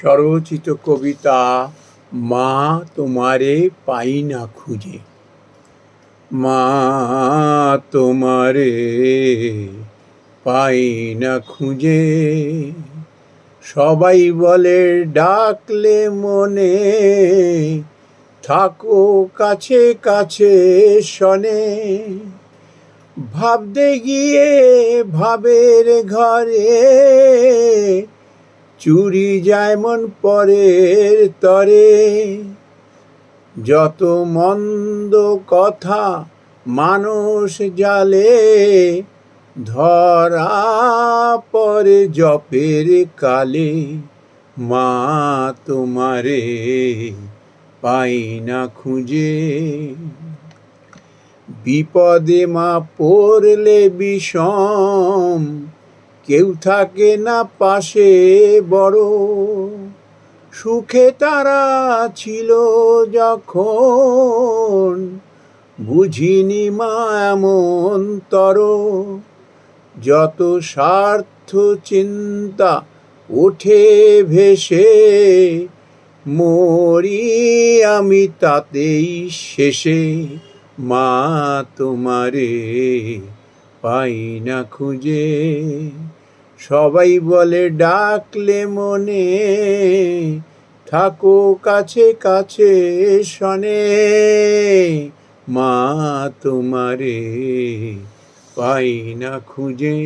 স্বরচিত কবিতা মা তোমারে পাই না খুঁজে। মা তোমারে পাই না খুঁজে। সবাই বলে, ডাকলে মনে থাকো কাছে কাছে শনে। ভাবতে গিয়ে ভাবের ঘরে চুরি যায় মন পরের তরে। যত মন্দ কথা মানুষ জালে, ধরা পরে জপের কালে। মা তোমারে পাই না খুঁজে। বিপদে মা পড়লে বিষম কেউ থাকে না পাশে বড়। সুখে তারা ছিল যখন, বুঝিনি মা এমন তর। যত স্বার্থ চিন্তা ওঠে ভেসে, মরি আমি তাতেই শেষে। মা তোমারে পাই না খুঁজে। সবাই বলে ডাকলে মনে থাকো কাছে কাছে শনে। মা তোমারে পাই না খুঁজে।